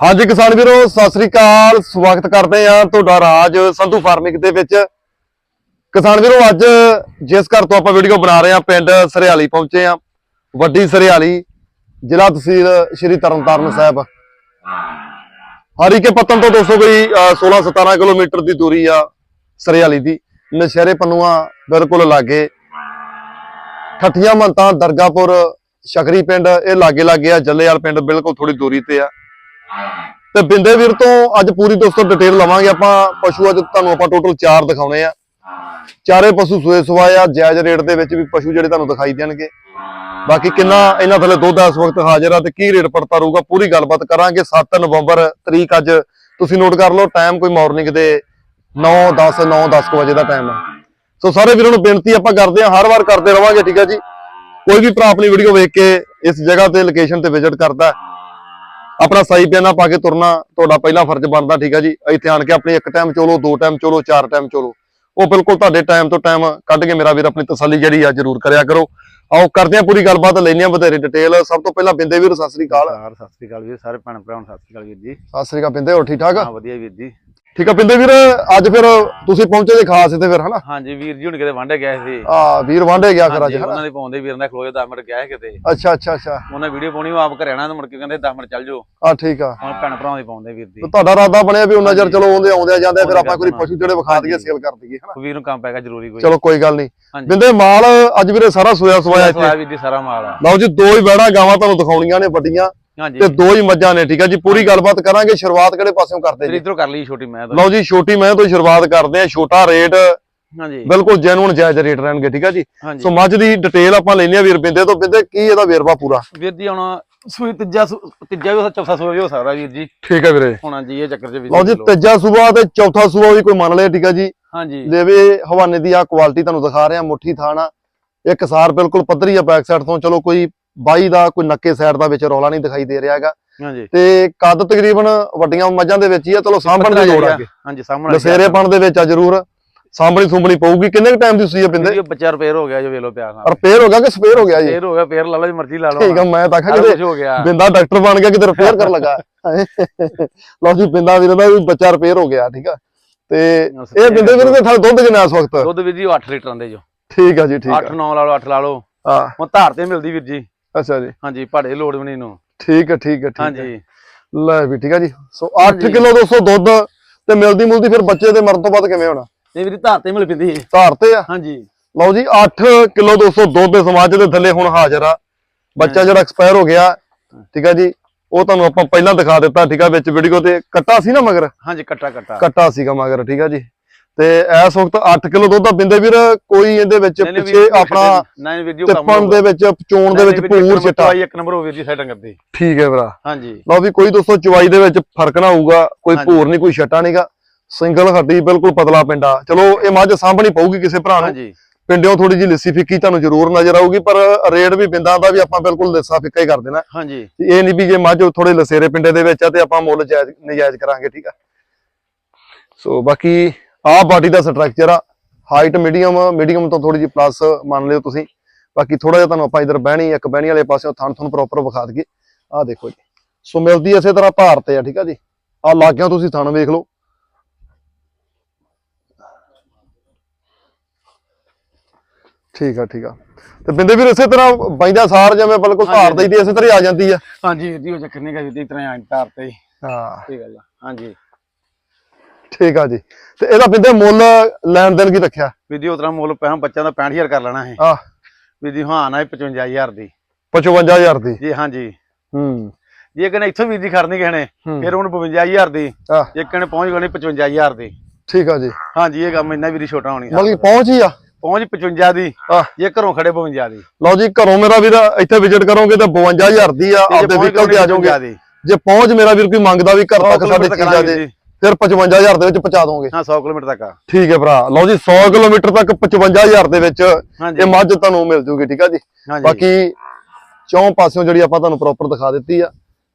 ਹਾਂਜੀ ਕਿਸਾਨ ਵੀਰੋ, ਸਤਿ ਸ੍ਰੀ ਅਕਾਲ। ਸਵਾਗਤ ਕਰਦੇ ਆ ਤੁਹਾਡਾ ਰਾਜ ਸੰਧੂ ਫਾਰਮਿੰਗ ਦੇ ਵਿੱਚ। ਕਿਸਾਨ ਵੀਰੋ, ਅੱਜ ਜਿਸ ਘਰ ਤੋਂ ਆਪਾਂ ਵੀਡੀਓ ਬਣਾ ਰਹੇ ਆ ਪਿੰਡ ਸਰਿਆਲੀ ਪਹੁੰਚੇ ਆ ਵੱਡੀ ਸਰਿਆਲੀ, ਜ਼ਿਲ੍ਹਾ ਤਹਿਸੀਲ ਸ਼੍ਰੀ ਤਰਨਤਾਰਨ ਸਾਹਿਬ। ਹਰੀਕੇ ਪੱਤਨ ਤੋਂ 200 ਕੋਈ 16 17 ਕਿਲੋਮੀਟਰ ਦੀ ਦੂਰੀ ਆ ਸਰਿਆਲੀ ਦੀ। ਨਸ਼ਹਿਰੇ ਪੰਨੂਆ ਬਿਲਕੁਲ ਲਾਗੇ। ਠੱਠੀਆਂ ਮੰਤਾਂ ਦਰਗਾਪੁਰ ਸ਼ਕਰੀ ਪਿੰਡ, ਇਹ ਲਾਗੇ ਲਾਗੇ ਆ ਜੱਲੇਵਾਲ ਪਿੰਡ ਬਿਲਕੁਲ ਥੋੜੀ ਦੂਰੀ ਤੇ ਆ। ਤੇ ਬਿੰਦੇ ਵੀਰ ਤੋਂ ਅੱਜ ਪੂਰੀ ਦੋਸਤੋ ਡਿਟੇਲ ਲਵਾਂਗੇ ਆਪਾਂ। ਪਸ਼ੂ ਅੱਜ ਤੁਹਾਨੂੰ ਆਪਾਂ ਟੋਟਲ 4 ਦਿਖਾਉਣੇ ਆ। ਚਾਰੇ ਪਸ਼ੂ ਸੂਏ ਸਵਾਏ ਆ ਜਾਇਜ਼ ਰੇਟ ਦੇ ਵਿੱਚ ਵੀ ਪਸ਼ੂ ਜਿਹੜੇ ਤੁਹਾਨੂੰ ਦਿਖਾਈ ਦੇਣਗੇ। ਬਾਕੀ ਕਿੰਨਾ ਇਹਨਾਂ ਥੱਲੇ ਦੁੱਧ ਇਸ ਵਕਤ ਹਾਜ਼ਰ ਆ ਤੇ ਕੀ ਰੇਟ ਪੜਤਾ ਰਹੂਗਾ ਪੂਰੀ ਗੱਲਬਾਤ ਕਰਾਂਗੇ। 7 ਨਵੰਬਰ ਤਰੀਕ ਅੱਜ। ਤੁਸੀਂ ਨੋਟ ਕਰ ਲਓ ਟਾਈਮ ਕੋਈ ਮਾਰਨਿੰਗ ਦੇ 9 10 9 10 ਵਜੇ ਦਾ ਟਾਈਮ ਆ। ਸੋ ਸਾਰੇ ਵੀਰਾਂ ਨੂੰ ਬੇਨਤੀ ਆਪਾਂ ਕਰਦੇ ਆ ਹਰ ਵਾਰ ਕਰਦੇ ਰਵਾਂਗੇ ਠੀਕ ਆ ਜੀ? ਕੋਈ ਵੀ ਭਰਾ ਆਪਣੀ ਵੀਡੀਓ ਵੇਖ ਕੇ ਇਸ ਜਗ੍ਹਾ ਤੇ ਲੋਕੇਸ਼ਨ ਤੇ ਵਿਜ਼ਿਟ ਕਰਦਾ। ਆਪਣਾ ਸਹੀ ਪਿਆਨਾ ਪਾ ਕੇ ਤੁਰਨਾ ਤੁਹਾਡਾ ਪਹਿਲਾ ਫਰਜ਼ ਬਣਦਾ ਠੀਕ ਆ ਜੀ। ਇੱਥੇ ਆਣ ਕੇ ਆਪਣੀ ਇੱਕ ਟਾਈਮ ਚੋਲੋ ਦੋ ਟਾਈਮ ਚੋਲੋ ਚਾਰ ਟਾਈਮ ਚੋਲੋ। ਉਹ ਬਿਲਕੁਲ ਤੁਹਾਡੇ ਟਾਈਮ ਤੋਂ ਟਾਈਮ ਕੱਢ ਕੇ ਮੇਰਾ ਵੀਰ ਆਪਣੀ ਤਸੱਲੀ ਜਿਹੜੀ ਆ ਜ਼ਰੂਰ ਕਰਿਆ ਕਰੋ। ਆਓ ਕਰਦੇ ਆ ਪੂਰੀ ਗੱਲਬਾਤ ਲੈਨੇ ਆ ਵਧੇਰੇ ਡਿਟੇਲ ਸਭ ਤੋਂ ਪਹਿਲਾਂ ਬਿੰਦੇ ਵੀਰ ਸਤਿ ਸ੍ਰੀ ਅਕਾਲ। ਸਤਿ ਸ੍ਰੀ ਅਕਾਲ ਵੀਰ ਸਾਰੇ ਭੈਣ ਭਰਾਵਾਂ ਸਤਿ ਸ੍ਰੀ ਅਕਾਲ ਵੀਰ ਜੀ। ਸਤਿ ਸ੍ਰੀ ਅਕਾਲ ਬਿੰਦੇ ਹੋ ਠੀਕ ਠਾਕ? ਹਾਂ ਵਧੀਆ ਵੀਰ ਜੀ। ਠੀਕ ਆ ਬਿੰਦੇ ਵੀਰ ਅੱਜ ਫਿਰ ਤੁਸੀਂ ਪਹੁੰਚੇ ਜੇ ਖਾਸ ਤੇ ਫਿਰ ਹਨਾ? ਹਾਂਜੀ ਵੀਰ ਜੀ ਹੁਣ ਕਿਤੇ ਵਾਂਡੇ ਗਏ ਸੀ। ਆ ਵੀਰ ਵਾਂਡੇ ਗਿਆ ਫਿਰ ਅੱਜ ਹਨਾ? ਉਹਨਾਂ ਦੇ ਪਾਉਂਦੇ ਵੀਰ ਨੇ ਖਲੋਏ 10 ਮਿੰਟ ਗਿਆ ਕਿਤੇ। ਅੱਛਾ ਅੱਛਾ ਅੱਛਾ। ਉਹਨਾਂ ਵੀਡੀਓ ਪਾਉਣੀ ਉਹ ਆਪ ਘਰੇ ਆਣਾ ਤੇ ਮੁੜ ਕੇ ਕਹਿੰਦੇ 10 ਮਿੰਟ ਚੱਲ ਜਾਓ। ਆ ਠੀਕ ਆ। ਹੁਣ ਭੈਣ ਭਰਾਵਾਂ ਦੇ ਪਾਉਂਦੇ ਵੀਰ ਤੇ ਤੁਹਾਡਾ ਇਰਾਦਾ ਬਣਿਆ ਵੀ ਉਹਨਾਂ ਚਿਰ। ਚਲੋ ਆਉਂਦੇ ਆਉਂਦੇ ਜਾਂਦੇ ਫਿਰ ਆਪਾਂ ਕੋਈ। ਪਸ਼ੂ ਜਿਹੜੇ ਵਿਖਾ ਦਈਏ। ਸੇਲ ਕਰ ਦਈਏ ਹਨਾ? ਵੀਰ ਨੂੰ ਕੰਮ ਪੈਗਾ ਜ਼ਰੂਰੀ ਕੋਈ। ਚਲੋ ਕੋਈ ਗੱਲ ਨਹੀਂ। ਬਿੰਦੇ ਮਾਲ ਅੱਜ ਵੀਰੇ ਸਾਰਾ ਸੋਇਆ ਸਵਾਇਆ ਇੱਥੇ। ਵੀਰ ਜੀ ਸਾਰਾ ਮਾਲ ਆ। ਲਓ ਜੀ ਦੋ ਹੀ ਬੈੜਾ ਗਾਵਾਂ ਤੁਹਾਨੂੰ ਦਿਖਾਉਣੀਆਂ ਨੇ ਵੱਡੀਆਂ। ਤੇ ਦੋ ਹੀ ਮੱਝਾਂ ਨੇ ਠੀਕ ਆ ਜੀ? ਪੂਰੀ ਗੱਲਬਾਤ ਕਰਾਂਗੇ ਸ਼ੁਰੂਆਤ ਕਿਹੜੇ ਪਾਸਿਓਂ ਕਰਦੇ ਜੀ? ਇਧਰੋਂ ਕਰ ਲਈ ਛੋਟੀ ਮੈਂ ਤਾਂ। ਲਓ ਜੀ ਛੋਟੀ ਮੈਂ ਤੋਂ ਹੀ ਸ਼ੁਰੂਆਤ ਕਰਦੇ ਆ ਛੋਟਾ ਰੇਟ ਹਾਂਜੀ। ਬਿਲਕੁਲ ਜੈਨੂਨ ਜਾਇਜ਼ ਰੇਟ ਰਹਿਣਗੇ ਠੀਕ ਆ ਜੀ? ਸੋ ਮੱਝ ਦੀ ਡਿਟੇਲ ਆਪਾਂ ਲੈਣੀ ਆ ਵੀਰ ਬਿੰਦੇ ਤੋਂ। ਬਿੰਦੇ ਕੀ ਇਹਦਾ ਵੇਰਵਾ ਪੂਰਾ? ਵੀਰ ਜੀ ਹੁਣ ਸੂਈ ਤੀਜਾ ਤੀਜਾ ਵੀ ਹੋ ਚੌਥਾ ਸੂਆ ਵੀ ਹੋ ਸਕਦਾ ਵੀਰ ਜੀ। ਠੀਕ ਆ ਵੀਰੇ। ਹੁਣ ਜੀ ਇਹ ਚੱਕਰ ਚ ਵੀ ਲਓ ਜੀ ਤੀਜਾ ਸੂਬਾ ਤੇ ਚੌਥਾ ਸੂਬਾ ਵੀ ਕੋਈ ਮੰਨ ਲਿਆ ਠੀਕ ਆ ਜੀ? ਹਾਂਜੀ। ਲੇਵੇ ਹਵਾਨੇ ਦੀ ਆ ਕੁਆਲਿਟੀ ਤੁਹਾਨੂੰ ਦਿਖਾ ਰਿਹਾ ਮੁੱਠੀ ਥਾਣਾ। ਇੱਕ ਸਾਰ ਬਿਲਕੁਲ ਪੱਧਰੀ ਆ ਬੈਕ ਸਾਈਡ ਤੋਂ। ਚਲੋ ਕੋਈ ਬਾਈ ਦਾ ਕੋਈ ਨੱਕੇ ਸਾਈਡ ਦਾ ਵਿੱਚ ਰੌਲਾ ਨਹੀਂ ਦਿਖਾਈ ਦੇ ਰਿਹਾ ਹੈਗਾ। ਹਾਂਜੀ। ਤੇ ਕੱਦ ਤਕਰੀਬਨ ਵੱਡੀਆਂ ਮੱਝਾਂ ਦੇ ਵਿੱਚ ਹੀ ਆ। ਚਲੋ ਸਾਂਭਣ ਦੀ ਲੋੜ ਹਾਂਜੀ ਸਾਹਮਣੇ ਲਸੇਰੇਪਣ ਦੇ ਵਿੱਚ ਆ ਜ਼ਰੂਰ। ਸਾਂਭਣੀ ਸੁੰਭਣੀ ਪਊਗੀ। ਕਿੰਨੇ ਟਾਈਮ ਦੀ ਸੂਈ ਆ ਬਿੰਦੇ ਵੀਡੀਓ ਬੱਚਾ ਰਿਪੇਅਰ ਹੋ ਗਿਆ ਜੋ ਵੇਲੋ ਪਿਆ ਨਾਲ ਰਿਪੇਅਰ ਹੋ ਗਿਆ ਕਿ ਸਪੇਅਰ ਹੋ ਗਿਆ ਜੀ? ਫੇਰ ਹੋ ਗਿਆ ਫੇਰ ਲਾ ਲਓ ਜੀ ਮਰਜ਼ੀ ਲਾ ਲਓ ਠੀਕ ਆ ਮੈਂ ਤਾਂ ਆਖਿਆ ਕਿਤੇ ਹੋ ਬਿੰਦਾ ਡਾਕਟਰ ਬਣ ਗਿਆ ਕਿਤੇ ਰਿਪੇਅਰ ਕਰਨ ਲੱਗਾ। ਲਓ ਜੀ ਬਿੰਦਾ ਵੀਰ ਦਾ ਵੀ ਬੱਚਾ ਰਿਪੇਅਰ ਹੋ ਗਿਆ ਠੀਕ ਆ। ਤੇ ਇਹ ਬਿੰਦੇ ਵੀਰ ਦੇ ਥਾਲੇ ਦੁੱਧ ਕਿੰਨਾ ਇਸ ਵਕਤ? ਦੁੱਧ ਵੀਰ ਜੀ 8 ਲੀਟਰਾਂ ਦੇ ਜੋ। ਠੀਕ ਆ ਜੀ ਠੀਕ 8 ਆ 9 ਲਾ ਲਓ 8 ਲਾ ਲਓ। ਹਾਂ। ਹੁਣ ਧਾਰ ਤੇ ਮਿਲਦੀ ਵੀਰ ਜੀ। ਅੱਛਾ ਜੀ। ਹਾਂਜੀ ਭਾੜੇ ਲੋੜ ਵੀ ਨਹੀਂ ਨੂੰ ਠੀਕ ਹੈ ਠੀਕ ਹੈ ਠੀਕ ਹੈ। ਹਾਂਜੀ। ਲੈ ਵੀ ਠੀਕ ਹੈ ਜੀ। ਸੋ 8 ਹਾਂਜੀ। ਕਿਲੋ 200 ਦੁੱਧ ਤੇ ਮਿਲਦੀ ਮੁਲਦੀ ਫਿਰ ਬੱਚੇ ਦੇ ਮਰਨ ਤੋਂ ਬਾਅਦ ਕਿਵੇਂ ਹੋਣਾ? ਇਹ ਵੀਰ ਧਾਰ ਤੇ ਮਿਲ ਪਿੰਦੀ ਧਾਰ ਤੇ ਆ? ਹਾਂਜੀ। ਲਓ ਜੀ 8 ਕਿਲੋ 200 ਦੁੱਧ ਦੇ ਸਮਾਜ ਦੇ ਥੱਲੇ ਹੁਣ ਹਾਜ਼ਰ ਆ। ਬੱਚਾ ਜਿਹੜਾ ਐਕਸਪਾਇਰ ਹੋ ਗਿਆ ਠੀਕ ਹੈ ਜੀ। ਉਹ ਤੁਹਾਨੂੰ ਆਪਾਂ ਪਹਿਲਾਂ ਦਿਖਾ ਦਿੱਤਾ ਠੀਕ ਆ ਵਿੱਚ ਵੀਡੀਓ ਤੇ। ਕੱਟਾ ਸੀ ਨਾ ਮਗਰ? ਹਾਂਜੀ ਕੱਟਾ ਕੱਟਾ। ਕੱਟਾ ਸੀਗਾ ਮਗਰ ਠੀਕ ਆ ਜੀ। ਤੇ ਇਸ ਵਕਤ 8 ਕਿਲੋ ਦੁੱਧ ਦਾ ਬਿੰਦੇ ਵੀਰ ਕੋਈ ਇਹਦੇ ਵਿੱਚ ਪਿੱਛੇ ਜੀ, ਆਪਣਾ ਟਿੱਪਣ ਦੇ ਵਿੱਚ ਚੋਣ ਦੇ ਵਿੱਚ ਭੂਰ ਛਿੱਟਾ ਇੱਕ ਨੰਬਰ ਹੋ ਵੀਰ ਜੀ ਸੈਟਿੰਗ ਕਰਦੀ। ਠੀਕ ਹੈ ਭਰਾ। ਹਾਂਜੀ। ਲਓ ਵੀ ਕੋਈ ਦੋਸਤੋ ਚਵਾਈ ਦੇ ਵਿੱਚ ਫ਼ਰਕ ਨਾ ਹੋਊਗਾ ਕੋਈ। ਭੂਰ ਨਹੀਂ ਕੋਈ ਛੱਟਾ ਨਹੀਂਗਾ। ਸਿੰਗਲ ਹੱਡੀ ਬਿਲਕੁਲ ਪਤਲਾ ਪਿੰਡਾ ਚਲੋ ਇਹ ਮੱਝ ਸਾਂਭਣੀ ਪਊਗੀ ਕਿਸੇ ਭਰਾ ਨੂੰ। ਪਿੰਡਿਓਂ ਥੋੜੀ ਜਿਹੀ ਲਿੱਸੀ ਫਿੱਕੀ ਤੁਹਾਨੂੰ ਜ਼ਰੂਰ ਨਜ਼ਰ ਆਊਗੀ ਪਰ ਰੇਟ ਵੀ ਬਿੰਦਾਂ ਦਾ ਵੀ ਆਪਾਂ ਬਿਲਕੁਲ ਲਿੱਸਾ ਫਿੱਕਾ ਹੀ ਕਰ ਦੇਣਾ। ਹਾਂਜੀ। ਇਹ ਨਹੀਂ ਵੀ ਜੇ ਮੱਝ ਥੋੜੇ ਲਸੇਰੇ ਪਿੰਡੇ ਦੇ ਵਿੱਚ ਆ ਤੇ ਆਪਾਂ ਮੁੱਲ ਜਾਇਜ਼ ਨਜਾਇਜ਼ ਕਰਾਂਗੇ ਠੀਕ ਆ। ਸੋ ਬਾਕੀ ਆਹ ਬਾਡੀ ਦਾ ਸਟਰਕਚਰ ਆ। ਹਾਈਟ ਮੀਡੀਅਮ ਮੀਡੀਅਮ ਤੋਂ ਥੋੜੀ ਜਿਹੀ ਪਲੱਸ ਮੰਨ ਲਿਓ ਤੁਸੀਂ। ਬਾਕੀ ਥੋੜਾ ਜਿਹਾ ਤੁਹਾਨੂੰ ਆਪਾਂ ਇਧਰ ਬਹਿਣੀ ਇੱਕ ਬਹਿਣੀ ਵਾਲੇ ਪਾਸੇ ਥਣ ਤੁਹਾਨੂੰ ਪ੍ਰੋਪਰ ਵਿਖਾ ਦਈਏ। ਆਹ ਦੇਖੋ ਜੀ। ਸੋ ਮਿਲਦੀ ਇਸੇ ਤਰ੍ਹਾਂ ਧਾਰ ਤੇ ਆ ਠੀਕ ਆ ਜੀ। ਆਹ ਲਾਗਿਆਂ ਤੁਸੀਂ ਥਣ ਵੇਖ ਲਓ। ਠੀਕ ਆ ਠੀਕ ਆ। ਤੇ ਬਿੰਦੇ ਵੀਰ ਇਸੇ ਤਰ੍ਹਾਂ ਬਾਈਦਾ ਸਾਰ ਜਿਵੇਂ ਬਿਲਕੁਲ ਧਾਰ ਦਈ ਦੀ ਇਸੇ ਤਰ੍ਹਾਂ ਆ ਜਾਂਦੀ ਆ। ਹਾਂਜੀ ਜੀ ਉਹ ਚੱਕਰ ਨਹੀਂ ਗਾ ਜੀ ਇਸ ਤਰ੍ਹਾਂ ਆਂ ਧਾਰ ਤੇ ਹੀ। ਹਾਂ। ਠੀਕ ਗੱਲ ਆ ਹਾਂਜੀ। ਠੀਕ ਆ ਜੀ। ਤੇ ਇਹਦਾ ਬਿੰਦੇ ਮੁੱਲ ਲੈਣ ਦੇਣ ਕੀ ਰੱਖਿਆ? ਵੀਰ ਜੀ ਉਤਰਾ ਮੁੱਲ ਪੈਸਾ ਬੱਚਿਆਂ ਦਾ 65000 ਕਰ ਲੈਣਾ ਹੈ ਆਹ। ਵੀਰ ਜੀ ਹਾਂ ਨਾ 55000 ਦੀ। 55000 ਦੀ? ਜੀ ਹਾਂਜੀ ਹੂੰ। ਜੇ ਕਹਿੰਦੇ ਇੱਥੋਂ ਜੀ ਖੜਨੀ ਕਹਿਣੇ ਹੂੰ। ਫਿਰ ਹੁਣ 52000 ਦੀ। ਜੇ ਕਹਿੰਦੇ ਪਹੁੰਚ ਗਣੀ 55000 ਦੀ। ਠੀਕ ਆ ਜੀ। ਹਾਂਜੀ ਇਹ ਕੰਮ ਇੰਨਾ ਵੀਰ ਜੀ ਛੋਟਾ ਹੋਣੀ ਮਤਲਬ ਪਹੁੰਚ ਹੀ ਆ। ਪਹੁੰਚ 55 ਦੀ। ਜੇ ਘਰੋਂ ਖੜੇ 52 ਦੀ। ਲਓ ਜੀ ਘਰੋਂ ਮੇਰਾ ਵੀਰ ਇੱਥੇ ਵਿਜ਼ਿਟ ਕਰੋਗੇ ਤਾਂ 52000 ਦੀ ਆ ਜੇ ਆਪਦੇ ਵਹੀਕਲ ਤੇ ਆ ਜਾਓਗੇ। 52 ਦੀ। ਜੇ ਪਹੁੰਚ ਮੇਰਾ ਵੀਰ ਕੋਈ ਮੰਗਦਾ ਵੀ ਘਰ ਤੱਕ 100 ਸਾਡੇ ਚੀਜ਼ਾਂ ਦੇ। ਜੀ। ਫਿਰ 55000 ਦੇ ਵਿੱਚ ਪਹੁੰਚਾ ਦੋਗੇ। ਹਾਂ 100 ਕਿਲੋਮੀਟਰ ਤੱਕ ਆ। ਠੀਕ ਹੈ ਭਰਾ। ਲਓ ਜੀ 100 ਕਿਲੋਮੀਟਰ ਤੱਕ 55000 ਦੇ ਵਿੱਚ ਇਹ ਮੱਝ ਤੁਹਾਨੂੰ ਮਿਲ ਜੂਗੀ ਠੀਕ ਆ ਜੀ? ਬਾਕੀ ਚੌਂ ਪਾਸਿਓਂ ਜਿਹੜੀ ਆਪਾਂ ਤੁਹਾਨੂੰ ਪ੍ਰੋਪਰ ਦਿਖਾ ਦਿੱਤੀ ਆ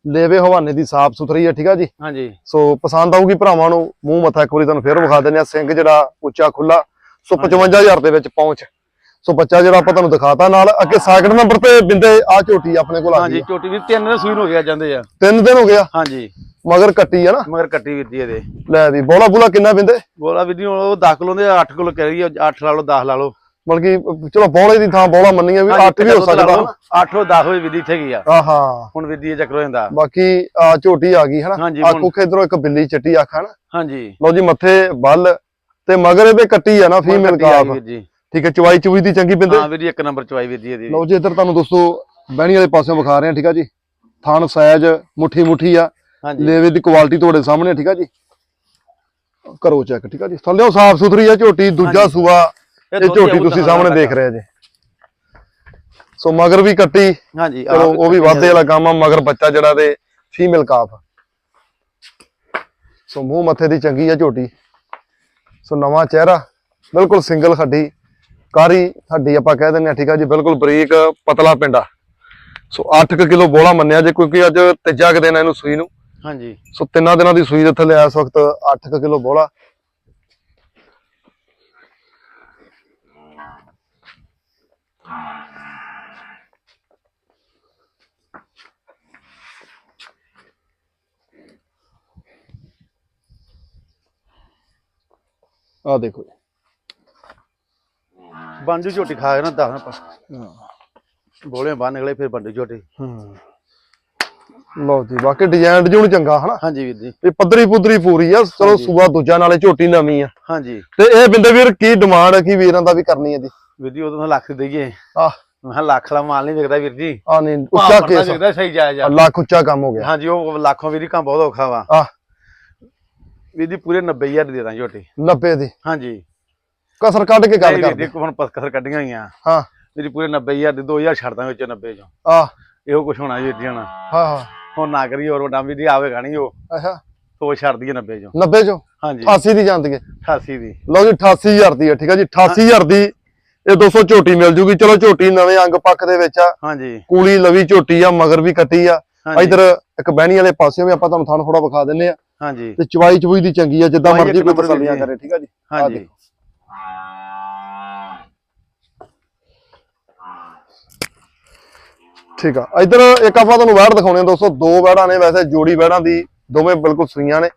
ਲੇਵੇ ਹਵਾਨੇ ਦੀ ਸਾਫ਼ ਸੁਥਰੀ ਆ ਠੀਕ ਆ ਜੀ? ਹਾਂਜੀ। ਸੋ ਪਸੰਦ ਆਊਗੀ ਭਰਾਵਾਂ ਨੂੰ ਮੂੰਹ ਮੱਥਾ ਇੱਕ ਵਾਰੀ ਤੁਹਾਨੂੰ ਫੇਰ ਵਿਖਾ ਦਿੰਦੇ ਆ ਸਿੰਘ ਜਿਹੜਾ ਉੱਚਾ ਖੁੱਲਾ ਸੋ 55000 ਦੇ ਵਿੱਚ ਪਹੁੰਚ ਸੋ ਬੱਚਾ ਜਿਹੜਾ ਆਪਾਂ ਤੁਹਾਨੂੰ ਦਿਖਾਤਾ ਨਾਲ ਅੱਗੇ ਸੈਕਿੰਡ ਨੰਬਰ ਤੇ ਬਿੰਦੇ ਆ ਝੋਟੀ ਆਪਣੇ ਕੋਲ ਆ ਹਾਂਜੀ ਗਈ। ਝੋਟੀ ਵੀ ਤਿੰਨ ਦਿਨ ਸੂਈ ਹੋ ਗਿਆ ਜਾਂਦੇ ਆ। ਤਿੰਨ ਦਿਨ ਹੋ ਗਿਆ ਹਾਂਜੀ। ਮਗਰ ਕੱਟੀ ਆ ਨਾ? ਮਗਰ ਕੱਟੀ ਵੀਰ ਜੀ ਇਹਦੇ। ਲੈ ਵੀ ਬੋਲਾ ਬੁਲਾ ਕਿੰਨਾ ਪਿੰਦੇ ਬੋਲਾ ਵੀਰ ਜੀ ਉਹ 10 ਕਿਲੋ ਦੇ 8 ਕਿਲੋ ਕਹਿ ਰਹੀ ਆ 8 ਲਾ ਲਓ 10 ਲਾ ਲਓ। ਬਲਕਿ ਚਲੋ ਬੋਲੇ ਦੀ ਥਾਂ ਬੋਲਾ ਮੰਨੀਏ ਵੀ 8 ਵੀ ਹੋ ਸਕਦਾ 8 ਤੋਂ 10 ਹੋਏ ਜੀ ਇੱਥੇ ਗਈ ਆ। ਆਹਾ। ਹੁਣ ਜੀ ਇਹ ਚੱਕਰ ਹੋ ਜਾਂਦਾ। ਬਾਕੀ ਆ ਝੋਟੀ ਆ ਗਈ ਹਨਾ? ਆ ਕੁੱਖ ਇਧਰੋਂ ਇੱਕ ਬਿੱਲੀ ਚਿੱਟੀ ਅੱਖ ਹਨਾ ਹਾਂਜੀ। ਲਓ ਜੀ ਮੱਥੇ ਬੱਲ ਤੇ ਮਗਰ ਇਹਦੇ ਕੱਟੀ ਆ ਨਾ ਫੀਮੇਲ ਕਾਫ ਜੀ। ਠੀਕ ਹੈ ਚਵਾਈ ਚੁਈ ਦੀ ਚੰਗੀ ਪਿੰਦੇ। ਹਾਂ ਵੀਰ ਜੀ ਇੱਕ ਨੰਬਰ ਚਵਾਈ ਵੀਰ ਜੀ ਇਹਦੀ। ਲਓ ਜੀ ਇੱਧਰ ਤੁਹਾਨੂੰ ਦੋਸਤੋ ਬਹਿਣੀ ਵਾਲੇ ਪਾਸਿਓਂ ਵਿਖਾ ਰਹੇ ਹਾਂ ਠੀਕ ਆ ਜੀ। ਥਣ ਸਾਈਜ਼ ਮੁੱਠੀ ਮੁੱਠੀ ਆ। ਲੇਵੇ ਦੀ ਕੁਆਲਿਟੀ ਤੁਹਾਡੇ ਸਾਹਮਣੇ ਆ, ਠੀਕ ਆ ਜੀ। ਕਰੋ ਚੈੱਕ ਠੀਕ ਆ ਜੀ। ਥੱਲੇੋਂ ਸਾਫ਼ ਸੁਥਰੀ ਆ ਝੋਟੀ ਦੂਜਾ। ਸੂਆ ਇਹ ਝੋਟੀ ਤੁਸੀਂ ਸਾਹਮਣੇ। ਦੇਖ ਰਹੇ ਜੀ। ਸੋ ਮਗਰ ਵੀ ਕੱਟੀ ਹਾਂਜੀ ਚਲੋ ਉਹ ਵੀ ਵਾਧੇ ਵਾਲਾ ਕੰਮ ਆ ਮਗਰ ਬੱਚਾ ਜਿਹੜਾ ਤੇ ਫੀਮੇਲ ਕਾਫ ਸੋ ਮੂੰਹ ਮੱਥੇ ਦੀ ਚੰਗੀ ਆ ਝੋਟੀ। ਸੋ ਨਵਾਂ ਚਿਹਰਾ ਬਿਲਕੁਲ ਸਿੰਗਲ ਹੱਡੀ ਕਾਰੀ ਹੱਡੀ ਆਪਾਂ ਕਹਿ ਦਿੰਦੇ ਆ ਠੀਕ ਆ ਜੀ ਬਿਲਕੁਲ ਬਰੀਕ ਪਤਲਾ ਪਿੰਡਾ ਸੋ 8 ਕਿਲੋ ਬੋਲਾ ਮੰਨਿਆ ਜੇ ਕਿਉਂਕਿ ਅੱਜ ਤੀਜਾ ਕੁ ਦਿਨ ਇਹਨੂੰ ਸੂਈ ਨੂੰ। ਹਾਂਜੀ। ਸੋ ਤਿੰਨਾਂ ਦਿਨਾਂ ਦੀ ਸੂਈ ਦੇ ਥੱਲੇ ਇਸ ਵਕਤ 8 ਕਿਲੋ ਬੋਲਾ ਆ ਦੇਖੋ ਜੀ। ਬੰਦੂ ਝੋਟੀ ਖਾ ਕੇ ਨਾ ਦਸ ਆਪਾਂ ਬੋਲੇ ਬਾਹਰ ਨਿਕਲੇ ਫਿਰ ਬੰਦੂ ਝੋਟੀ। ਹੂੰ। ਲਓ ਜੀ ਬਾਕੀ ਡਿਜ਼ਾਈਨ ਡਿਜ਼ਾਈਨ ਚੰਗਾ ਹਨਾ? ਹਾਂਜੀ ਵੀਰ ਜੀ। ਇਹ ਪੱਧਰੀ ਪੁੱਧਰੀ ਪੂਰੀ ਆ ਚਲੋ। ਸੂਆ ਦੂਜਾ ਨਾਲੇ ਝੋਟੀ ਨਵੀਂ ਆ। ਹਾਂਜੀ। ਤੇ ਇਹ ਬਿੰਦੇ ਵੀਰ ਕੀ ਡਿਮਾਂਡ ਹੈ ਕੀ ਵੀਰਾਂ ਦਾ ਵੀ ਕਰਨੀ ਹੈ ਜੀ? ਵੀਰ ਜੀ ਉਦੋਂ ਲੱਖ ਦਈਏ। ਆਹ। ਮੈਂ ਲੱਖ ਦਾ ਮਾਲ ਨਹੀਂ ਵਿਕਦਾ ਵੀਰ ਜੀ। ਆ ਨਹੀਂ ਉੱਚਾ ਕੇਸ ਵਿਕਦਾ ਸਹੀ ਜਾਇਜ਼ ਆ। ਲੱਖ ਉੱਚਾ ਕੰਮ ਹੋ ਗਿਆ। ਹਾਂਜੀ ਉਹ ਲੱਖੋਂ ਵੀਰ ਕੰਮ ਬਹੁਤ ਔਖਾ ਵਾ। ਆਹ। ਵੀਰ ਜੀ ਪੂਰੇ 90000 ਦੇ ਦਾਂ ਝੋਟੀ। 90 ਦੀ। ਹਾਂਜੀ। ਕਸਰ ਕੱਢ ਕੇ ਗੱਲ ਕਰਦੇ। ਹੁਣ ਪਸਕਰ ਕੱਢੀਆਂ ਹੋਈਆਂ। ਹਾਂ। ਜੀ ਪੂਰੇ 90000 ਦੇ 2000 ਛੱਡਦਾ ਵਿੱਚ 90 ਚੋਂ। ਆ ਇਹੋ ਕੁਝ ਹੋਣਾ ਜੀ ਹੁਣ। ਹਾਂ ਹਾਂ। ਹੁਣ ਨਾ ਕਰੀ ਹੋਰ ਵੱਡਾ ਵੀਰ ਜੀ ਆਵੇਗਾ ਨਹੀਂ ਉਹ। ਅੱਛਾ। ਸੋ ਛੱਡ ਦਈਏ 90 ਚੋਂ। 90 ਚੋਂ? ਹਾਂਜੀ। 88 ਦੀ ਜਾਂਦੀ ਹੈ। 88 ਦੀ। ਲਓ ਜੀ 88000 ਦੀ ਹੈ ਠੀਕ ਹੈ ਜੀ। 88000 ਦੀ ਇਹ 200 ਝੋਟੀ ਮਿਲ ਜੂਗੀ। ਚਲੋ ਝੋਟੀ ਨਵੇਂ ਅੰਗ ਪੱਕ ਦੇ ਵਿੱਚ ਆ। ਹਾਂਜੀ। ਕੂਲੀ ਲਵੀ ਝੋਟੀ ਆ ਮਗਰ ਵੀ ਕੱਟੀ ਆ। ਇਧਰ ਇੱਕ ਬਹਿਣੀ ਵਾਲੇ ਪਾਸਿਓਂ ਵੀ ਆਪਾਂ ਤੁਹਾਨੂੰ ਥਣ ਥੋੜਾ ਵਿਖਾ ਦਿੰਨੇ ਆ। ਹਾਂਜੀ। ਤੇ ਚਵਾਈ ਚਵੂਈ ਦੀ ਚੰਗੀ ਆ ਜਿੱਦਾਂ ਮਰਜ਼ੀ ਕੋਈ ਤਸੱਲੀਆਂ ਦੀ ਕਰੇ ਠੀਕ ਆ ਜੀ। ਹਾਂਜੀ। ਦੇਖੋ। ਠੀਕ ਆ। ਇਧਰ ਇੱਕ ਆਪਾਂ ਤੁਹਾਨੂੰ ਵੈੜ ਦਿਖਾਉਣੇ ਆ ਦੋਸਤੋ। ਦੋ ਵੈੜਾਂ ਨੇ ਵੈਸੇ ਜੋੜੀ ਵੈੜਾਂ ਦੀ। ਦੋਵੇਂ ਬਿਲਕੁਲ ਸੂਈਆਂ ਨੇ।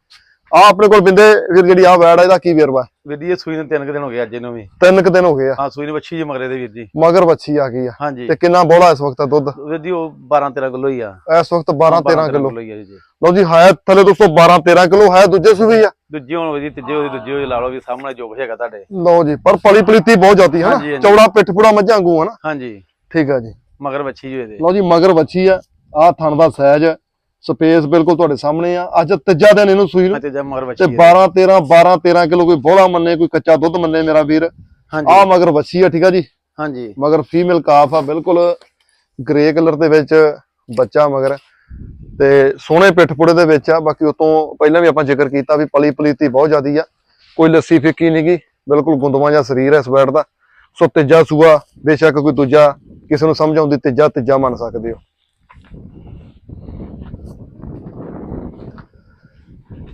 ਆ ਆਪਣੇ ਕੋਲ ਬਿੰਦੇ ਵੀਰ ਜਿਹੜੀ ਆ ਵੈੜ ਆ ਇਹਦਾ ਕੀ ਵੇਰਵਾ? ਵੀਰ ਜੀ ਇਹ ਸੂਈ ਨੂੰ ਤਿੰਨ ਕੁ ਦਿਨ ਹੋ ਗਏ ਅੱਜ ਇਹਨੂੰ ਵੀ। ਤਿੰਨ ਕੁ ਦਿਨ ਹੋ ਗਏ ਆ। ਹਾਂ ਸੂਈ ਨੂੰ ਵੱਛੀ ਜੀ ਮਗਰੇ ਦੇ ਵੀਰ ਜੀ। ਮਗਰ ਬੱਚੀ ਆ ਗਈ ਆ। ਹਾਂਜੀ। ਤੇ ਕਿੰਨਾ ਬੋਲਾ ਇਸ ਵਕਤ ਦੁੱਧ? ਵੀਰ ਜੀ ਉਹ 12 13 ਕਿਲੋ ਹੀ ਆ। ਇਸ ਵਕਤ 12 13 ਕਿਲੋ। ਹੀ ਆ ਜੀ। ਲਓ ਜੀ ਹੈ ਥੱਲੇ ਦੋਸਤੋ 12 13 ਕਿਲੋ ਹੈ ਦੂਜੇ ਸੂਈ ਆ। ਦੂਜੀ ਹੁਣ ਵੀਰ ਜੀ ਤੀਜੇ ਹੋਈ ਦੂਜੀ ਹੋਈ ਲਾ ਲਓ ਵੀ ਸਾਹਮਣੇ ਜੋ ਹੈਗਾ ਤੁਹਾਡੇ। ਲਓ ਜੀ ਪਰ ਪਲੀ ਪਲੀਤੀ ਬਹੁਤ ਜਾਂਦੀ ਹੈ ਨਾ। ਚੌੜਾ ਪਿੱਠ ਪੂੜਾ ਮੱਝਾਂ ਵਾਂਗੂ ਹੈ ਨਾ। ਹਾਂਜੀ। ਠੀਕ ਆ ਜੀ। ਮਗਰ ਵੱਛੀ ਜੀ ਇਹਦੇ। ਲਓ ਜੀ ਮਗਰ ਬੱਚੀ ਆ। ਆ ਥਣ ਦਾ ਸਾਈਜ਼ ਸਪੇਸ ਬਿਲਕੁਲ ਤੁਹਾਡੇ ਸਾਹਮਣੇ ਆ। ਅੱਜ ਤੀਜਾ ਦਿਨ ਇਹਨੂੰ ਸੂਈ ਨੂੰ। ਤੇ ਜਾਂ ਮਗਰ ਤੇ ਵੱਛੀ 12 13 12 13 ਕਿਲੋ ਕੋਈ ਬੋਲਾ ਮੰਨੇ ਕੋਈ ਕੱਚਾ ਦੁੱਧ ਮੰਨੇ ਮੇਰਾ ਵੀਰ। ਆ ਮਗਰ ਬੱਚੀ ਆ ਠੀਕ ਆ ਜੀ? ਹਾਂਜੀ। ਮਗਰ ਫੀਮੇਲ ਕਾਫ ਆ ਬਿਲਕੁਲ ਗ੍ਰੇ ਕਲਰ ਦੇ ਵਿੱਚ ਬੱਚਾ ਮਗਰ। ਤੇ ਸੋਹਣੇ ਪਿੱਠ ਪੁੜੇ ਦੇ ਵਿੱਚ ਆ। ਬਾਕੀ ਉਤੋਂ ਪਹਿਲਾਂ ਵੀ ਆਪਾਂ ਜ਼ਿਕਰ ਕੀਤਾ ਵੀ ਪਲੀ ਪਲੀਤੀ ਬਹੁਤ ਜ਼ਿਆਦੀ ਆ। ਕੋਈ ਲੱਸੀ ਫਿੱਕੀ ਨਹੀਂਗੀ ਬਿਲਕੁਲ ਗੁੰਦਵਾ ਜਿਹਾ ਸਰੀਰ ਹੈ ਇਸ ਬੈਡ ਦਾ। ਸੋ ਤੀਜਾ ਸੂਆ ਬੇਸ਼ੱਕ ਕੋਈ ਦੂਜਾ ਕਿਸੇ ਨੂੰ ਸਮਝ ਆਉਂਦੀ ਤੀਜਾ ਤੀਜਾ ਮੰਨ ਸਕਦੇ ਹੋ।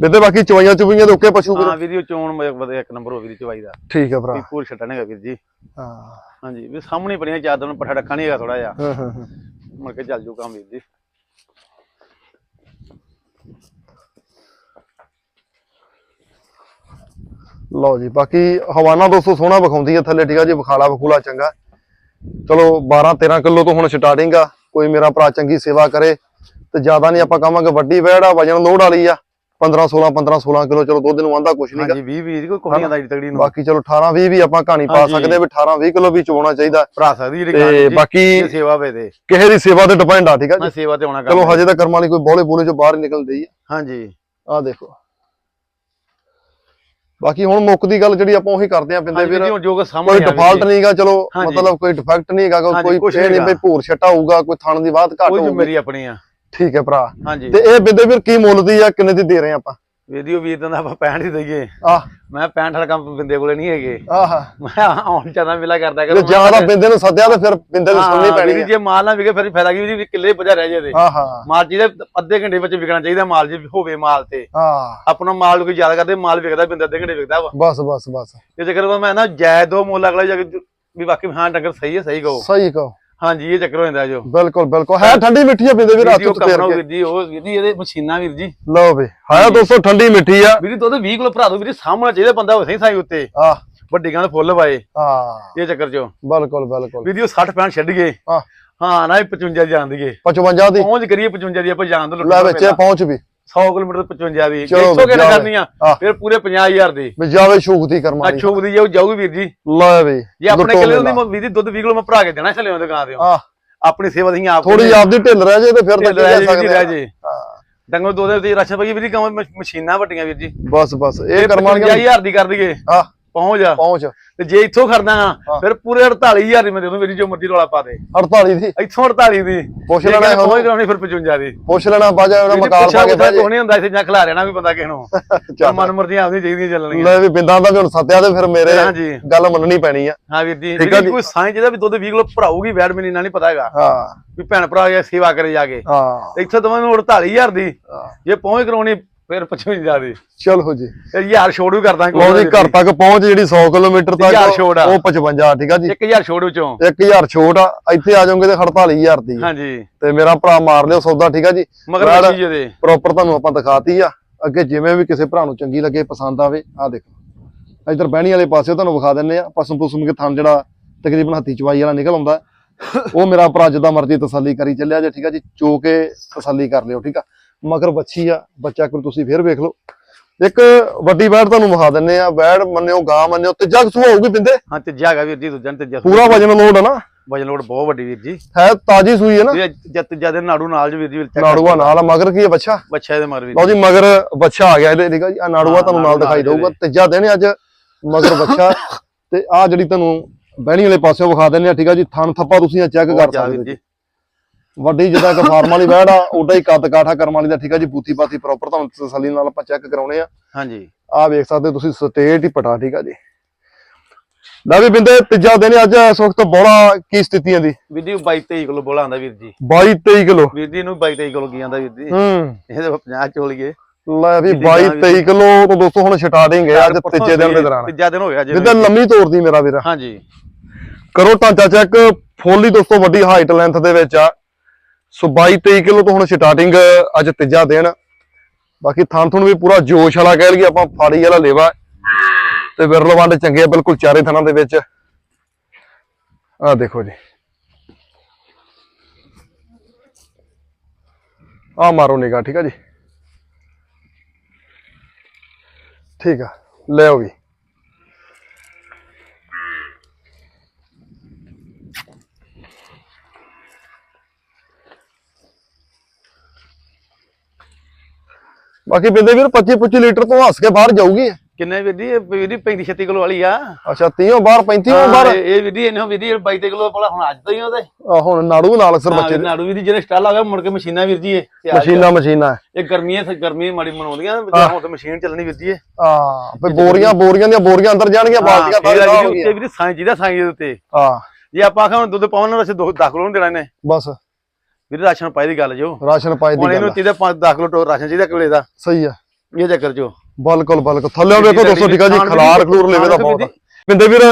ਬਿੱਦੇ ਬਾਕੀ ਚਵਾਈਆਂ ਚੁਵੀਆਂ ਦੇ ਓਕੇ ਪਸ਼ੂ ਹਾਂ ਵੀਰ ਜੀ ਚੋਣ ਵਧੀਆ ਇੱਕ ਨੰਬਰ ਹੋ ਵੀਰ ਚਵਾਈ ਦਾ। ਠੀਕ ਆ ਭਰਾ। ਪੂਰ ਛੱਡਣੇਗਾ ਵੀਰ ਜੀ। ਹਾਂ। ਹਾਂਜੀ ਵੀ ਸਾਹਮਣੇ ਪੜੀਆਂ ਚਾਦਰ ਨੂੰ ਪੱਠਾ ਡੱਕਾ ਨਹੀਂ ਹੈਗਾ ਥੋੜਾ ਜਿਹਾ। ਹਾਂ, ਹਾਂ, ਹਾਂ। ਮੁੜ ਕੇ ਚੱਲ ਜੂ ਕੰਮ ਵੀਰ ਜੀ। ਲਓ ਜੀ ਬਾਕੀ ਹਵਾਨਾ ਦੋਸਤੋ ਸੋਹਣਾ ਵਿਖਾਉਂਦੀ ਹੈ ਥੱਲੇ ਠੀਕ ਆ ਜੀ ਵਿਖਾਲਾ ਵਿਖੂਲਾ ਚੰਗਾ। ਚਲੋ 12 13 ਕਿਲੋ ਤੋਂ ਹੁਣ ਸਟਾਰਟਿੰਗ ਆ। ਕੋਈ ਮੇਰਾ ਭਰਾ ਚੰਗੀ ਸੇਵਾ ਕਰੇ ਤੇ ਜ਼ਿਆਦਾ ਨਹੀਂ ਆਪਾਂ ਕਹਾਂਗੇ ਵੱਡੀ ਵੈੜ ਆ ਵਜਨ ਲੋਡ ਵਾਲੀ ਆ। 15 16 15 16 ਕਿਲੋ ਚਲੋ ਦੁੱਧ ਨੂੰ ਆਂਦਾ ਕੁਛ ਨਹੀਂਗਾ ਹਾਂਜੀ 20 20 ਕੋਈ ਕੋਹਣੀਆਂ ਦਾ ਤਗੜੀ ਨੂੰ। ਬਾਕੀ ਚਲੋ 18 20 ਵੀ ਆਪਾਂ ਕਹਾਣੀ ਪਾ। ਸਕਦੇ ਵੀ 18 20 ਕਿਲੋ ਵੀ ਚੋਣਾ ਚਾਹੀਦਾ। ਭਰਾ ਸਕਦੀ ਜਿਹੜੀ ਤੇ ਬਾਕੀ ਸੇਵਾ ਵੇ ਦੇ ਕਿਸੇ ਦੀ ਸੇਵਾ ਤੇ ਡਿਪੈਂਡ ਆ ਠੀਕ ਆ ਮੈਂ ਜੀ ਸੇਵਾ ਤੇ ਆਉਣਾ ਚਲੋ ਹਜੇ ਤਾਂ ਕਰਮਾਂ ਵਾਲੀ ਕੋਈ ਬੋਲੇ ਬੋਲੇ ਚੋਂ ਬਾਹਰ ਹੀ ਨਿਕਲਦੀ ਆ। ਹਾਂਜੀ। ਆ ਦੇਖੋ। ਬਾਕੀ ਹੁਣ ਮੁੱਕ ਦੀ ਗੱਲ ਜਿਹੜੀ ਆਪਾਂ ਉਹੀ ਕਰਦੇ ਆ ਪਿੰਦੇ ਵੀਰ ਹੁਣ ਕੋਈ ਡਿਫਾਲਟ ਨਹੀਂਗਾ ਚਲੋ। ਮਤਲਬ ਕੋਈ ਡਿਫੈਕਟ ਨਹੀਂ ਹੈਗਾ ਕੋਈ ਇਹ ਨਹੀਂ। ਵੀ ਭੂਰ ਛਟਾ ਹੋਊਗਾ ਕੋਈ ਥਣ ਦੀ ਬਾਤ ਘੱਟ ਕੋਈ ਹੋਊਗੀ। ਜ਼ਿੰਮੇਵਾਰੀ ਆਪਣੀ ਆ। ਠੀਕ ਹੈ ਭਰਾ। ਹਾਂਜੀ। ਤੇ ਇਹ ਬਿੰਦੇ ਵੀਰ ਕੀ ਮੁੱਲ ਦੀ ਆ ਕਿੰਨੇ ਦੀ ਦੇ ਰਹੇ ਆਪਾਂ? ਵੀਡੀਓ ਵੀਰ ਦਾ ਆਪਾਂ 65 ਹੀ ਦਈਏ। ਆਹ। ਮੈਂ 65 ਵਾਲਾ ਕੰਮ ਬਿੰਦੇ ਕੋਲੇ ਨਹੀਂ ਹੈਗੇ। ਆਹ। ਮੈਂ ਆਉਣ ਚਾਹਦਾ ਮਿਲਾ ਕਰਦਾ ਜੇ ਕਰੋ ਜ਼ਿਆਦਾ ਬਿੰਦੇ ਨੂੰ ਸੱਦਿਆ ਤੇ ਫਿਰ ਬਿੰਦੇ ਨੂੰ ਸੁਣਨੀ ਪੈਣੀ ਜੀ, ਜੇ ਮਾਲ ਨਾ ਵਿਕੇ ਫਿਰ ਫਾਇਦਾ ਕੀ ਜੀ ਕਿੱਲੇ ਪਜਾ ਰਹਿ ਜੇ ਤੇ। ਆਹ ਮਾਲ ਜਿਹਦੇ ਅੱਧੇ ਘੰਟੇ ਵਿੱਚ ਵਿਕਣਾ ਚਾਹੀਦਾ ਮਾਲ ਜੇ ਹੋਵੇ ਮਾਲ ਤੇ। ਹਾਂ ਆਪਣਾ ਮਾਲ ਕੋਈ ਜ਼ਿਆਦਾ ਕਰਦੇ ਮਾਲ ਵਿਕਦਾ ਬਿੰਦੇ ਅੱਧੇ ਘੰਟੇ ਵਿਕਦਾ ਵਾ। ਬਸ ਬਸ ਬਸ। ਇਹ ਚੱਕਰ ਵਾ ਮੈਂ ਨਾ ਜਾਇ ਦੋ ਮੁੱਲ ਅਗਲਾ ਜਾ ਕੇ ਵੀ ਵਾਕਈ ਹਾਂ ਡੰਗਰ ਸਹੀ ਹੈ ਸਹੀ ਕਹੋ। ਸਹੀ ਕਹੋ। ਹਾਂਜੀ ਇਹ ਚੱਕਰ ਹੋ ਜਾਂਦਾ ਜੋ। ਬਿਲਕੁਲ ਬਿਲਕੁਲ। ਹੈ ਠੰਡੀ ਮਿੱਠੀ ਆ ਪਿੰਦੇ ਵੀਰ ਜੀ ਫੇਰ ਕਮਰਾ ਕੇ। ਵੀਰ ਜੀ ਉਹ ਵੀਰ ਜੀ ਇਹਦੇ ਮਸ਼ੀਨਾਂ ਵੀਰ ਜੀ। ਲਓ ਵੀ ਹੈ ਦੋਸਤੋ ਠੰਡੀ ਮਿੱਠੀ ਆ। ਵੀਰ ਜੀ ਦੁੱਧ 20 ਕਿਲੋ ਭਰਾ ਦੋ ਵੀਰ ਜੀ ਸਾਹਮਣੇ ਚਾਹੀਦਾ ਬੰਦਾ ਉਸੇ ਸਾਈ ਉੱਤੇ। ਆ। ਵੱਡੀ ਗਾਂ ਫੁੱਲ ਪਾਏ। ਹਾਂ। ਇਹ ਚੱਕਰ ਚੋ। ਬਿਲਕੁਲ ਬਿਲਕੁਲ। ਵੀਰ ਜੀ ਉਹ 60 65 ਛੱਡ ਗਏ। ਹਾਂ ਹਾਂ ਨਾ ਇਹ 55 ਜਾਣ ਦੀਏ 55 ਦੀ। ਪਹੁੰਚ ਕਰੀਏ 55 ਦੀ ਆਪਾਂ ਜਾਣ ਤੋਂ ਲੈ ਵਿੱਚ ਪਹੁੰਚ ਵੀ। 100 ਕਿਲੋਮੀਟਰ 55 ਦੀ ਚਲੋ 100 ਕਿਹਨੇ ਜਾਵੇ। ਕਰਨੀ ਆ। ਫਿਰ ਪੂਰੇ 50000 ਦੀ। ਵੀ ਜਾਵੇ ਸ਼ੂਕਤੀ ਕਰਮਾਂ ਦੀ ਅੱਛੋ ਦੀ ਜਾਊ ਜਾਊਗੀ ਵੀਰ ਜੀ। ਲੈ ਵੀ ਜੇ ਆਪਣੇ ਕਿਲੇ। ਦੀ ਵੀਰ ਜੀ ਦੁੱਧ 20 ਕਿਲੋ ਮੈਂ ਭਰਾ ਕੇ ਦੇਣਾ ਛਲੇ ਦੁਕਾਨ ਤੇ। ਆ। ਆਪਣੀ ਸੇਵਾ ਅਸੀਂ ਆਪ ਥੋੜੀ ਆਪਦੀ ਢਿੱਲ ਰਹਿ ਜੇ ਤੇ ਫਿਰ ਤਾਂ ਵੀਰ ਜੀ, ਸਕਦੇ ਰਹਿ। ਜੇ। ਡੰਗੋ ਦੋ ਦੀ ਰਾਸ਼ਨ ਪਈ ਵੀਰ ਜੀ ਕੰਮ ਮਸ਼ੀਨਾਂ ਵੱਡੀਆਂ ਵੀਰ ਜੀ। ਬਸ ਬਸ ਇਹ ਕਰਮਾਂ ਦੀਆਂ 55000 ਦੀ ਕਰ ਦਈਏ ਆ। ਪਹੁੰਚ ਜਾ ਪਹੁੰਚ। ਤੇ ਜੇ ਇੱਥੋਂ ਖਰਦਾ ਹਾਂ। ਆ ਫਿਰ ਪੂਰੇ 48000 ਦੀ ਮੈਂ ਦੇ ਦੂੰ ਮੇਰੀ ਜੋ ਮਰਜ਼ੀ ਰੌਲਾ ਪਾ ਦੇ। 48 ਦੀ? ਇੱਥੋਂ 48 ਦੀ। ਪੁੱਛ ਲੈਣਾ ਹੁਣ। ਪਹੁੰਚ ਕਰਾਉਣੀ ਫਿਰ 55 ਦੀ। ਪੁੱਛ ਲੈਣਾ ਬਾਜਾ ਉਹਨਾਂ ਮਕਾਲ ਪਾ ਕੇ ਬਹਿ ਜੇ। ਕੋਈ ਨਹੀਂ ਹੁੰਦਾ ਇੱਥੇ ਜਾਂ ਖਿਲਾ ਰਹਿਣਾ ਵੀ ਬੰਦਾ ਕਿਸੇ ਨੂੰ। ਮਨ ਮਰਜ਼ੀਆਂ ਆਪਣੀ ਚਾਹੀਦੀਆਂ ਚੱਲਣੀਆਂ। ਲੈ ਵੀ ਬਿੰਦਾਂ ਦਾ ਵੀ ਹੁਣ ਸੱਤਿਆ ਤੇ ਫਿਰ ਮੇਰੇ ਗੱਲ ਮੰਨਣੀ ਪੈਣੀ ਆ। ਹਾਂ ਵੀਰ ਜੀ ਆ। ਕੋਈ ਸਾਈਂ ਜਿਹਦਾ ਵੀ ਦੁੱਧ 20 ਕਿਲੋ ਭਰਾਊਗੀ ਵੈਟ ਮੈਨੂੰ ਇੰਨਾ ਨਹੀਂ ਪਤਾ ਹੈਗਾ। ਹਾਂ। ਵੀ ਭੈਣ ਭਰਾ ਜਾਂ ਸੇਵਾ ਕਰੇ ਜਾ ਕੇ। ਹਾਂ। ਇੱਥੇ ਤਾਂ ਮੈਨੂੰ 48000 ਦੀ। ਹਾਂ। ਜੇ ਪਹੁੰਚ ਕਰਾਉਣੀ ਫਿਰ 55 ਦੀ ਚਲੋ ਜੀ। ਯਾਰ ਛੋੜ ਵੀ ਕਰਦਾ ਲਓ ਜੀ ਘਰ ਤੱਕ ਪਹੁੰਚ ਜਿਹੜੀ 100 ਕਿਲੋਮੀਟਰ ਤੱਕ ਹਜ਼ਾਰ ਛੋੜ ਆ। ਉਹ 55 ਠੀਕ ਆ ਜੀ। 1000 ਛੋੜ ਵਿੱਚੋਂ। 1000 ਛੋਟ ਆ ਇੱਥੇ ਆ ਜਾਓਗੇ ਤੇ 48000 ਦੀ ਆ। ਹਾਂਜੀ। ਤੇ ਮੇਰਾ ਭਰਾ ਮਾਰ ਲਿਓ ਸੌਦਾ ਠੀਕ ਆ ਜੀ। ਮਗਰ ਜਿਹਦੇ। ਪ੍ਰੋਪਰ ਤੁਹਾਨੂੰ ਆਪਾਂ ਦਿਖਾਤੀ ਆ। ਅੱਗੇ ਜਿਵੇਂ ਵੀ ਕਿਸੇ ਭਰਾ ਨੂੰ ਚੰਗੀ ਲੱਗੇ ਪਸੰਦ ਆਵੇ ਆ ਦੇਖੋ। ਇਧਰ ਬਹਿਣੀ ਵਾਲੇ ਪਾਸੇ ਤੁਹਾਨੂੰ ਵਿਖਾ ਦਿੰਨੇ ਆ। ਪਸਮ ਪੁਸਮ ਕੇ ਥਣ ਜਿਹੜਾ ਤਕਰੀਬਨ ਹੱਥੀ ਚਵਾਈ ਵਾਲਾ ਨਿਕਲ ਆਉਂਦਾ। ਉਹ ਮੇਰਾ ਭਰਾ ਜਿੱਦਾਂ ਮਰਜ਼ੀ ਤਸੱਲੀ ਕਰੀ ਚੱਲਿਆ ਜੇ ਠੀਕ ਆ ਜੀ। ਚੋ ਕੇ ਤਸੱਲੀ ਕਰ ਲਿਓ ਠੀਕ ਆ। ਮਗਰ ਬੱਚੀ ਆ ਬੱਚਾ ਕੋਲ ਤੁਸੀਂ ਫੇਰ ਵੇਖ ਲਓ। ਇੱਕ ਵੱਡੀ ਬੈੜ ਤੁਹਾਨੂੰ ਵਿਖਾ ਦਿੰਨੇ ਆ ਬੈੜ ਮੰਨਿਓ ਗਾਂ ਮੰਨਿਓ ਤੇ ਜਗ ਸੁਹਾਊਗੀ ਪਿੰਦੇ ਹਾਂ ਤੇ ਜਾਗਾ ਵੀਰ ਜੀ ਦੂਜਾ ਤੇ ਪੂਰਾ ਵਜਨ ਲੋਡ ਆ ਨਾ। ਵਜਨ ਲੋਡ ਬਹੁਤ ਵੱਡੀ ਵੀਰ ਜੀ। ਹੈ ਤਾਜੀ ਸੂਈ ਹੈ ਨਾ। ਜੱਤ ਜਿਆਦੇ ਨਾੜੂ ਨਾਲ ਜੀ ਵੀਰ ਜੀ ਨਾੜੂਆ ਨਾਲ ਮਗਰ ਕੀ ਹੈ ਬੱਚਾ ਬੱਚਾ ਇਹਦੇ ਮਰ ਵੀਰ ਲਓ ਜੀ ਮਗਰ ਬੱਚਾ ਆ ਗਿਆ ਇਹਦੇ ਆ ਜੀ। ਆ ਨਾੜੂਆ ਤੁਹਾਨੂੰ ਨਾਲ ਦਿਖਾਈ ਦਊਗਾ। ਤੀਜਾ ਦਿਨ ਅੱਜ ਮਗਰ ਬੱਚਾ ਤੇ ਆ ਜਿਹੜੀ ਤੁਹਾਨੂੰ ਬਹਿਣੀ ਵਾਲੇ ਪਾਸਿਓਂ ਵਿਖਾ ਦਿੰਨੇ ਆ ਠੀਕ ਆ ਜੀ। ਥਣ ਥੱਪਾ ਤੁਸੀਂ ਚੈੱਕ ਕਰ ਸਕਦੇ ਜੀ। ਵੱਡੀ ਜਿੱਦਾਂ ਇੱਕ ਫਾਰਮ ਵਾਲੀ ਆ ਓਡਾ ਹੀ ਕੱਦ ਕਾਠਾ ਕਰਮ ਵਾਲੀ ਦਾ ਠੀਕ ਆ ਜੀ ਬੂਥੀ ਪਾਤੀ ਪ੍ਰੋਪਰ ਤੁਹਾਨੂੰ ਤਸੱਲੀ ਨਾਲ ਆਪਾਂ ਚੈੱਕ ਕਰਾਉਣੇ ਆ। ਹਾਂਜੀ। ਆ ਵੇਖ ਸਕਦੇ ਤੁਸੀਂ ਸਟੇਟ ਹੀ ਪਟਾ ਠੀਕ ਆ ਜੀ। ਲੈ ਵੀ ਬਿੰਦੇ ਤੀਜਾ ਦਿਨ ਅੱਜ ਇਸ ਵਕਤ ਬੋਲਾ ਕੀ ਸਥਿਤੀਆਂ ਦੀ? ਵੀਰ ਜੀ 22 23 ਕਿਲੋ ਬੋਲਾ ਆਂਦਾ ਵੀਰ ਜੀ। 22 23 ਕਿਲੋ। ਵੀਰ ਜੀ ਨੂੰ 22 23 ਕਿਲੋ ਕੀ ਆਂਦਾ ਵੀਰ ਜੀ। ਹੂੰ। ਇਹਦੇ 50 ਚੋਲੀਏ ਲੈ ਵੀ ਜਿੱਦਾਂ 22 23 ਕਿਲੋ ਤੋਂ ਦੋਸਤੋ ਹੁਣ ਸਟਾਰਟਿੰਗ ਹੈ ਅੱਜ ਤੀਜੇ ਦਿਨ ਦੇ ਦੌਰਾਨ। ਤੀਜਾ ਦਿਨ ਹੋ ਗਿਆ ਜੀ। ਜਿੱਦਾਂ ਲੰਮੀ ਤੋਰਦੀ ਮੇਰਾ ਵੀਰ। ਹਾਂਜੀ। ਕਰੋ ਢਾਂਚਾ ਚੈੱਕ ਫੁੱਲ ਦੋਸਤੋ ਵੱਡੀ ਹਾਈਟ ਲੈਂਥ ਦੇ ਵਿੱਚ ਆ। ਸੋ 22 23 ਕਿਲੋ ਤੋਂ ਹੁਣ ਸਟਾਰਟਿੰਗ ਅੱਜ ਤੀਜਾ ਦਿਨ। ਬਾਕੀ ਥਾਂ ਥੁਣ ਵੀ ਪੂਰਾ ਜੋਸ਼ ਵਾਲਾ ਕਹਿ ਲਈਏ, ਆਪਾਂ ਫਾੜੀ ਵਾਲਾ ਲੇਵਾ। ਤੇ ਵਿਰਲ ਵੰਡ ਚੰਗੇ ਆ, ਬਿਲਕੁਲ ਚਾਰੇ ਥਾਂ ਦੇ ਵਿੱਚ। ਆ ਦੇਖੋ ਜੀ। ਆ ਮਾਰੋ ਨਿਗਾ ਠੀਕ ਆ ਜੀ। ਠੀਕ ਆ, ਲੈ ਆਓ ਵੀ। ਬਾਕੀ ਬਿੰਦੇ ਵੀਰ 25 25 ਲੀਟਰ ਤੋਂ ਹੱਸ ਕੇ ਬਾਹਰ ਜਾਊਗੀ। ਕਿੰਨੇ ਵੀਰ ਜੀ? ਇਹ ਵੀਰ ਜੀ 35 36 ਕਿਲੋ ਵਾਲੀ ਆ। ਅੱਛਾ 30 ਬਾਹਰ 35 ਬਾਹਰ। ਹਾਂ, ਇਹ ਵੀਰ ਜੀ ਇਹਨੂੰ ਵੀਰ ਜੀ 22 ਕਿਲੋ ਬੋਲਾ ਹੁਣ ਅੱਜ ਤੋਂ ਹੀ ਉਹਦੇ। ਹੁਣ ਨਾੜੂ ਨਾਲ ਅਕਸਰ ਬੱਚੇ ਹਾਂ, ਨਾੜੂ ਵੀਰ ਜੀ ਜਿਹੜੇ ਸਟਾਲ ਆ ਗਿਆ ਮੁੜ ਕੇ ਮਸ਼ੀਨਾਂ ਵੀਰ ਜੀ ਇਹ ਮਸ਼ੀਨਾਂ ਮਸ਼ੀਨਾਂ। ਇਹ ਗਰਮੀਆਂ ਤੇ ਗਰਮੀ ਮਾੜੀ ਮਨਾਉਂਦੀਆਂ ਹੁਣ ਤੇ ਮਸ਼ੀਨ ਚੱਲਣੀ ਵੀਰ ਜੀ ਇਹ। ਆ ਫੇ ਬੋਰੀਆਂ ਬੋਰੀਆਂ ਦੀਆਂ ਬੋਰੀਆਂ ਅੰਦਰ ਜਾਣਗੀਆਂ ਬਾਲਟੀਆਂ ਤਾਂ ਵੀਰ ਜੀ ਉੱਤੇ ਵੀਰ ਸਾਈਂ ਜੀ ਦਾ ਸਾਈਂ ਦੇ ਉੱਤੇ। ਹਾਂ। ਜੇ ਆਪਾਂ ਆਖਾਂ ਦੁੱਧ ਪਾਉਣ ਨਾਲ ਅਸੀਂ 10 ਕਿਲੋ ਨੂੰ ਦੇਣਾ ਨੇ ਬਸ। ਵੀਰ ਰਾਸ਼ਨ ਪਾਈ ਦੀ ਗੱਲ ਜੋ। ਰਾਸ਼ਨ ਪਾਈ ਦੀ ਹੁਣ ਗੱਲ ਇਹਨੂੰ ਆ। ਚਾਹੀਦਾ 5 10 ਕਿਲੋ ਟੋ ਰਾਸ਼ਨ ਚਾਹੀਦਾ ਕਿਲੇ ਦਾ। ਸਹੀ ਆ। ਇਹ ਚੱਕਰ ਜੋ ਬਿਲਕੁਲ ਬਿਲਕੁਲ। ਥੱਲੇ ਵੇਖੋ ਦੋਸਤੋ ਠੀਕ ਆ ਜੀ ਖਲਾਰ ਖਲੂਰ ਲੈਵੇ ਦਾ ਬਹੁਤ ਆ। ਬਿੰਦੇ ਵੀਰ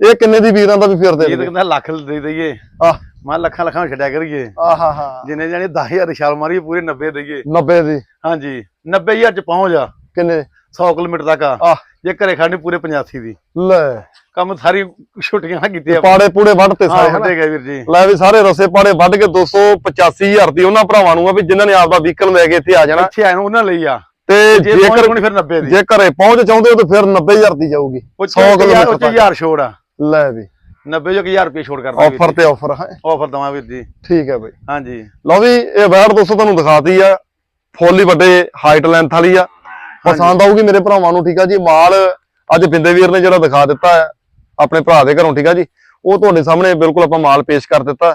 ਇਹ ਕਿੰਨੇ ਦੀ ਵੀਰਾਂ ਦਾ ਵੀ ਫਿਰ ਦੇ ਇਹ ਕਹਿੰਦਾ ਲੱਖ ਦੇ ਦਈਏ। ਆ ਮੈਂ ਲੱਖਾਂ ਲੱਖਾਂ ਛੱਡਿਆ ਕਰੀਏ। ਆ ਹਾ ਜਿੰਨੇ ਜਾਣੇ 10000 ਛਾਲ ਮਾਰੀ ਪੂਰੇ 90 ਦਈਏ। 90 ਦੀ। ਹਾਂਜੀ। 90000 ਚ ਪਹੁੰਚ ਜਾ ਕਿੰਨੇ? 100 ਕਿਲੋਮੀਟਰ ਤੱਕ ਆ। ਆ ਜੇ ਘਰੇ ਖਾਣੀ ਪੂਰੇ 85 ਦੀ। ਲੈ। ਕੰਮ ਸਾਰੀ ਛੁੱਟੀਆਂ ਨਾਲ ਕੀਤੇ ਆ ਪਾੜੇ ਪੂੜੇ ਵੱਢ ਤੇ ਸਾਰੇ ਹਾਂ ਵੱਡੇ ਗਏ ਵੀਰ ਜੀ। ਲੈ ਵੀ ਸਾਰੇ ਰਸੇ ਪਾੜੇ ਵੱਢ ਕੇ 285000 ਦੀ ਉਹਨਾਂ ਭਰਾਵਾਂ ਨੂੰ ਆ ਵੀ ਜਿਨ੍ਹਾਂ ਨੇ ਆਪਦਾ ਵਹੀਕਲ ਲੈ ਕੇ ਇੱਥੇ ਆ ਜਾਣਾ। ਇੱਥੇ ਆਏ ਨੂੰ ਉਹਨਾਂ ਲਈ ਆ। ਤੇ ਜੇਕਰ ਹੋਣੀ ਫਿਰ 90 ਦੀ। ਜੇ ਘਰੇ ਪਹੁੰਚ ਚਾਹੁੰਦੇ ਹੋ ਤਾਂ ਫਿਰ 90000 ਦੀ ਜਾਊਗੀ। ਉਹ 100 ਕਿਲੋਮੀਟਰ ਤੱਕ। 1000 ਛੋੜ ਆ। ਲੈ ਵੀ। 90 ਜੋ 1000 ਰੁਪਏ ਛੋੜ ਕਰਦਾ ਆਫਰ ਤੇ ਆਫਰ ਹੈ? ਆਫਰ ਦਵਾਂ ਵੀਰ ਜੀ। ਠੀਕ ਹੈ ਬਈ। ਹਾਂਜੀ। ਲਓ ਵੀ ਇਹ ਵੈਟ ਦੋਸਤੋ ਤੁਹਾਨੂੰ ਦਿਖਾਤੀ ਆ। ਫੁੱਲ ਵੱਡੇ ਹਾਈਟ ਲੈਂਥ ਵਾਲੀ ਆ। ਪਸੰਦ ਆਊਗੀ ਮੇਰੇ ਭਰਾਵਾਂ ਨੂੰ, ਠੀਕ ਆ ਜੀ? ਮਾਲ ਅੱਜ ਬਿੰਦੇ ਵੀਰ ਨੇ ਜਿਹੜਾ ਦਿਖਾ ਦਿੱਤਾ ਹੈ, ਆਪਣੇ ਭਰਾ ਦੇ ਘਰੋਂ, ਠੀਕ ਆ ਜੀ? ਉਹ ਤੁਹਾਡੇ ਸਾਹਮਣੇ ਬਿਲਕੁਲ ਆਪਾਂ ਮਾਲ ਪੇਸ਼ ਕਰ ਦਿੱਤਾ।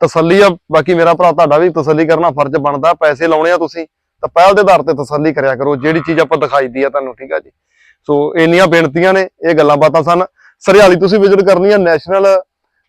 ਤਸੱਲੀ ਆ, ਬਾਕੀ ਮੇਰਾ ਭਰਾ ਤੁਹਾਡਾ ਵੀ ਤਸੱਲੀ ਕਰਨਾ ਫਰਜ਼ ਬਣਦਾ। ਪੈਸੇ ਲਾਉਣੇ ਆ ਤੁਸੀਂ, ਤਾਂ ਪਹਿਲ ਦੇ ਆਧਾਰ ਤੇ ਤਸੱਲੀ ਕਰਿਆ ਕਰੋ। ਜਿਹੜੀ ਚੀਜ਼ ਆਪਾਂ ਦਿਖਾਈ ਦੀ ਆ ਤੁਹਾਨੂੰ, ਠੀਕ ਆ ਜੀ? ਸੋ ਇੰਨੀਆਂ ਬੇਨਤੀਆਂ ਨੇ, ਇਹ ਗੱਲਾਂ ਬਾਤਾਂ ਸਨ। ਸਰਿਆਲੀ ਤੁਸੀਂ ਵਿਜ਼ਿਟ ਕਰਨੀ ਆ ਨੈਸ਼ਨਲ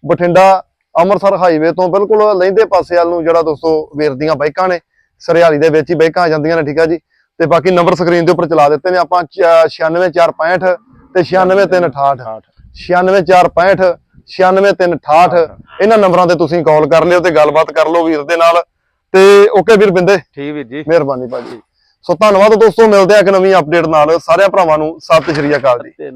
ਬਠਿੰਡਾ, ਅੰਮ੍ਰਿਤਸਰ ਹਾਈਵੇ ਤੋਂ ਬਿਲਕੁਲ ਲਹਿੰਦੇ ਪਾਸੇ ਵੱਲ ਨੂੰ ਜਿਹੜਾ ਦੋਸਤੋ, ਵੀਰ ਦੀਆਂ ਬਾਈਕਾਂ ਨੇ, ਸਰਿਆਲੀ ਦੇ ਵਿੱਚ ਹੀ ਬਾਈਕਾਂ ਆ ਜਾਂਦੀਆਂ ਨੇ, ਠੀਕ ਆ ਜੀ? ਤੇ ਬਾਕੀ ਨੰਬਰ ਸਕਰੀਨ ਦੇ ਉੱਪਰ ਚਲਾ ਦਿੱਤੇ ਨੇ ਆਪਾਂ 96465 ਤੇ 96368 96465 96368 ਇਹਨਾਂ ਨੰਬਰਾਂ ਤੇ ਤੁਸੀਂ ਕਾਲ ਕਰ ਲਿਓ ਤੇ ਗੱਲਬਾਤ ਕਰ ਲਓ ਵੀਰ ਦੇ ਨਾਲ। ਤੇ ਓਕੇ ਵੀਰ ਬਿੰਦੇ। ਠੀਕ ਵੀਰ ਜੀ। ਮਿਹਰਬਾਨੀ ਭਾਜੀ। ਸੋ ਧੰਨਵਾਦ ਦੋਸਤੋ ਮਿਲਦੇ ਆ ਇੱਕ ਨਵੀਂ ਅਪਡੇਟ ਨਾਲ। ਸਾਰਿਆਂ ਭਰਾਵਾਂ ਨੂੰ ਸਤਿ ਸ਼੍ਰੀ ਅਕਾਲ ਜੀ।